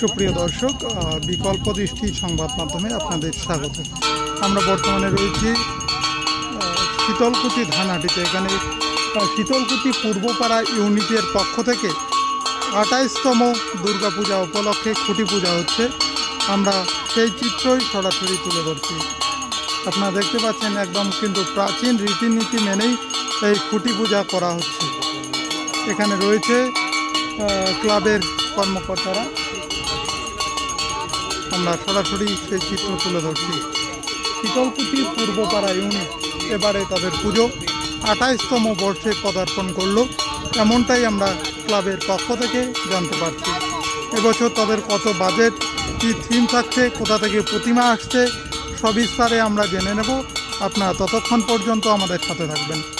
সুপ্রিয় দর্শক বিকল্প দৃষ্টি সংবাদ মাধ্যমে আপনাদের স্বাগত। আমরা বর্তমানে রয়েছি শীতলকুচি ধানহাটিতে এখানে শীতলকুচি পূর্বপাড়া ইউনিটের পক্ষ থেকে আঠাইশতম দুর্গাপূজা উপলক্ষে খুঁটি পূজা হচ্ছে। আমরা সেই চিত্রই সরাসরি তুলে ধরছি। আপনারা দেখতে পাচ্ছেন, একদম কিন্তু প্রাচীন রীতিনীতি মেনেই এই খুঁটি পূজা করা হচ্ছে। এখানে রয়েছে ক্লাবের কর্মকর্তারা। আমরা সরাসরি সেই চিত্র তুলে ধরছি। শীতলকুচি পূর্বপাড়া ইউনিট এবারে তাদের পুজো আঠাইশতম বর্ষে পদার্পণ করল। এমনটাই আমরা ক্লাবের পক্ষ থেকে জানতে পারছি। এবছর তাদের কত বাজেট, কী থিম থাকছে, কোথা থেকে প্রতিমা আসছে, সবিস্তারে আমরা জেনে নেব। আপনারা ততক্ষণ পর্যন্ত আমাদের সাথে থাকবেন।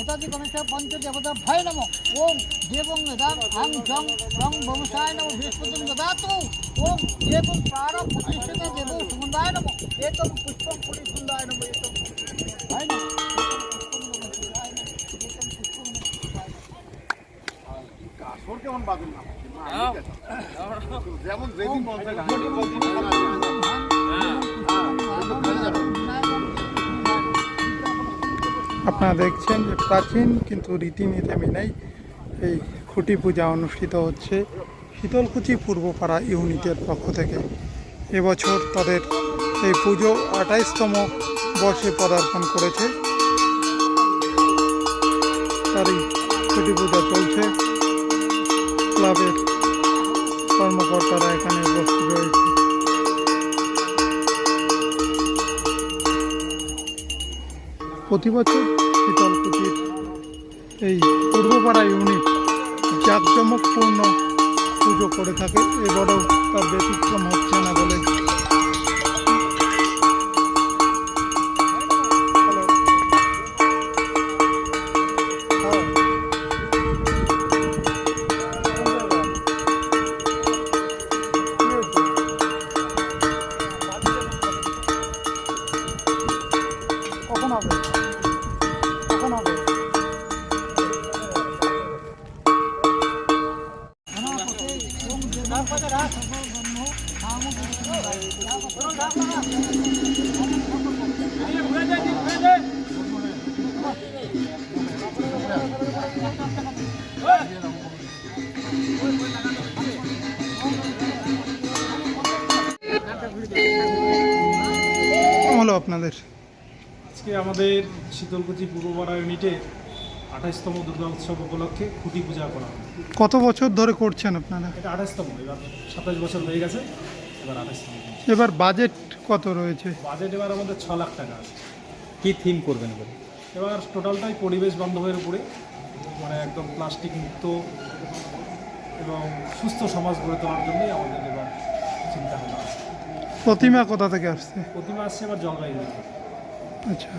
এতাদি গণেশ পঞ্চ দেবতা ভয় নম। ওম দেবং নিদান আং জং রং বংশায় নম। বৃহস্পতিং দদাতু ওম দেবং প্রাণ প্রতিষ্ঠাতা দেব সমুদায় নম। এতং পুষ্পং পুরী সুন্দায় নম। এতং হয় না কেমন বাজেন না? যেমন যেদিন আপনারা দেখছেন যে প্রাচীন কিন্তু রীতিনীতি মেনেই এই খুঁটি পূজা অনুষ্ঠিত হচ্ছে শীতলকুচি পূর্বপাড়া ইউনিটের পক্ষ থেকে। এবছর তাদের এই পুজো আঠাইশতম বর্ষে পদার্পণ করেছে। তারই খুঁটি পূজা চলছে। ক্লাবের কর্মকর্তারা এখানে উপস্থিত রয়েছে। প্রতি বছর শীতলকুচির এই পূর্বপাড়া ইউনিট জাঁকজমকপূর্ণ পুজো করে থাকে। এবারেও তার ব্যতিক্রম হচ্ছে না বলে কখন হবে। কখন হবে। হলো আপনাদের। আজকে আমাদের শীতলকুচি পূর্বপাড়া ইউনিটে আঠাইশতম দুর্গা উৎসব উপলক্ষে খুঁটি পূজা করা হবে। কত বছর ধরে করছেন আপনারা? এটা আঠাশতম এবার সাতাশ বছর হয়ে গেছে এবার আঠাশতম। এবার বাজেট কত রয়েছে? বাজেট এবার আমাদের ছ লাখ টাকা আছে। কি থিম করবেন এবার? এবার টোটালটাই পরিবেশ বান্ধবের উপরে মানে একদম প্লাস্টিক মুক্ত এবং সুস্থ সমাজ গড়ে তোলার জন্যই আমাদের এবার চিন্তা ভাবনা আছে। প্রতিমা কোথা থেকে আসছে? প্রতিমা আসছে এবার জলপাইগুড়ি থেকে। আচ্ছা।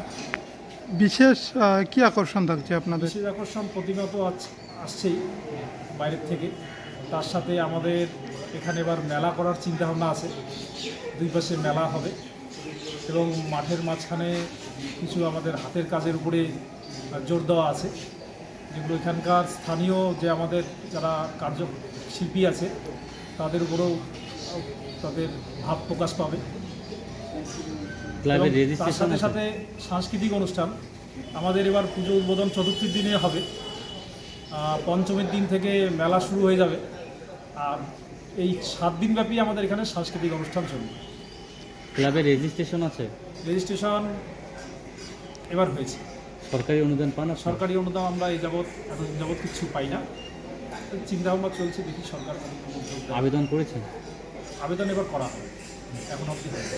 বিশেষ কি আকর্ষণ থাকছে আপনাদের? বিশেষ আকর্ষণ প্রতিমা তো আসছেই বাইরের থেকে। তার সাথে আমাদের এখানে এবার মেলা করার চিন্তা ভাবনা আছে। দুই পাশে মেলা হবে এবং মাঠের মাঝখানে কিছু আমাদের হাতের কাজের উপরে জোর দেওয়া আছে। যেগুলো এখানকার স্থানীয় যে আমাদের যারা কার্য শিল্পী আছে, তাদের উপরেও তাদের ভাব প্রকাশ পাবে। ক্লাবের রেজিস্ট্রেশন সাথে সাথে সাংস্কৃতিক অনুষ্ঠান। আমাদের এবার পুজো উদ্বোধন চতুর্থীর দিনে হবে। পঞ্চমীর দিন থেকে মেলা শুরু হয়ে যাবে। আর এই সাত দিনব্যাপী আমাদের এখানে সাংস্কৃতিক অনুষ্ঠান চলবে। ক্লাবের রেজিস্ট্রেশন আছে? রেজিস্ট্রেশন এবার হয়েছে। সরকারি অনুদান পান? সরকারি অনুদান আমরা এই যাবৎ এতদিন যাবৎ কিছু পাই না। চিন্তা ভাবনা চলছে দেখি সরকার। আবেদন করেছেন? আবেদন এবার করা হবে। এখন অবধি হয়নি।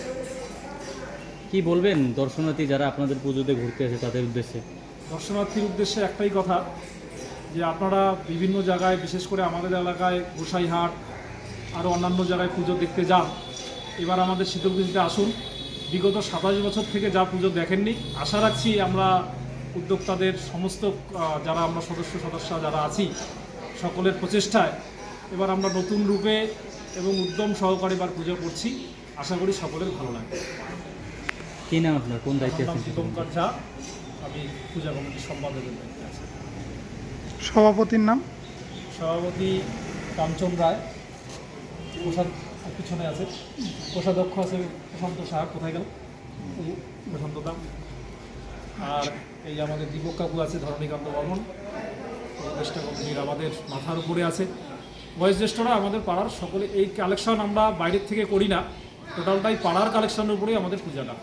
কি বলবেন দর্শনার্থী যারা আপনাদের পুজোতে ঘুরতে আসে তাদের উদ্দেশ্যে? দর্শনার্থীর উদ্দেশ্যে একটাই কথা যে আপনারা বিভিন্ন জায়গায় বিশেষ করে আমাদের এলাকায় গোসাইহাট আরও অন্যান্য জায়গায় পুজো দেখতে যান। এবার আমাদের শীতলকুচিতে আসুন। বিগত সাতাশ বছর থেকে যা পুজো দেখেননি আশা রাখছি আমরা উদ্যোক্তাদের সমস্ত যারা আমরা সদস্য সদস্য যারা আছি সকলের প্রচেষ্টায়। এবার আমরা নতুন রূপে এবং উদ্যম সহকারে এবার পুজো করছি। আশা করি সকলের ভালো লাগবে। কি নাম আপনার? কোন দায়িত্বে আছেন দীপঙ্কর ঝা আমি পূজা কমিটির সম্পাদকের দায়িত্বে আছি। সভাপতির নাম? সভাপতি কাঞ্চন রায়। প্রসাদ পিছনে আছে। কোষাধ্যক্ষ আছে প্রশান্ত সাহা। কোথায় গেল? প্রশান্ত দাম আর এই আমাদের দীপক কাকু আছে ধরণীকান্ত বর্মন। উপদেষ্টা কমিটির আমাদের মাথার উপরে আছে। বয়োজ্যেষ্ঠরা আমাদের পাড়ার সকলে এই কালেকশন আমরা বাইরের থেকে করি না টোটালটাই পাড়ার কালেকশনের উপরেই আমাদের পূজাটা।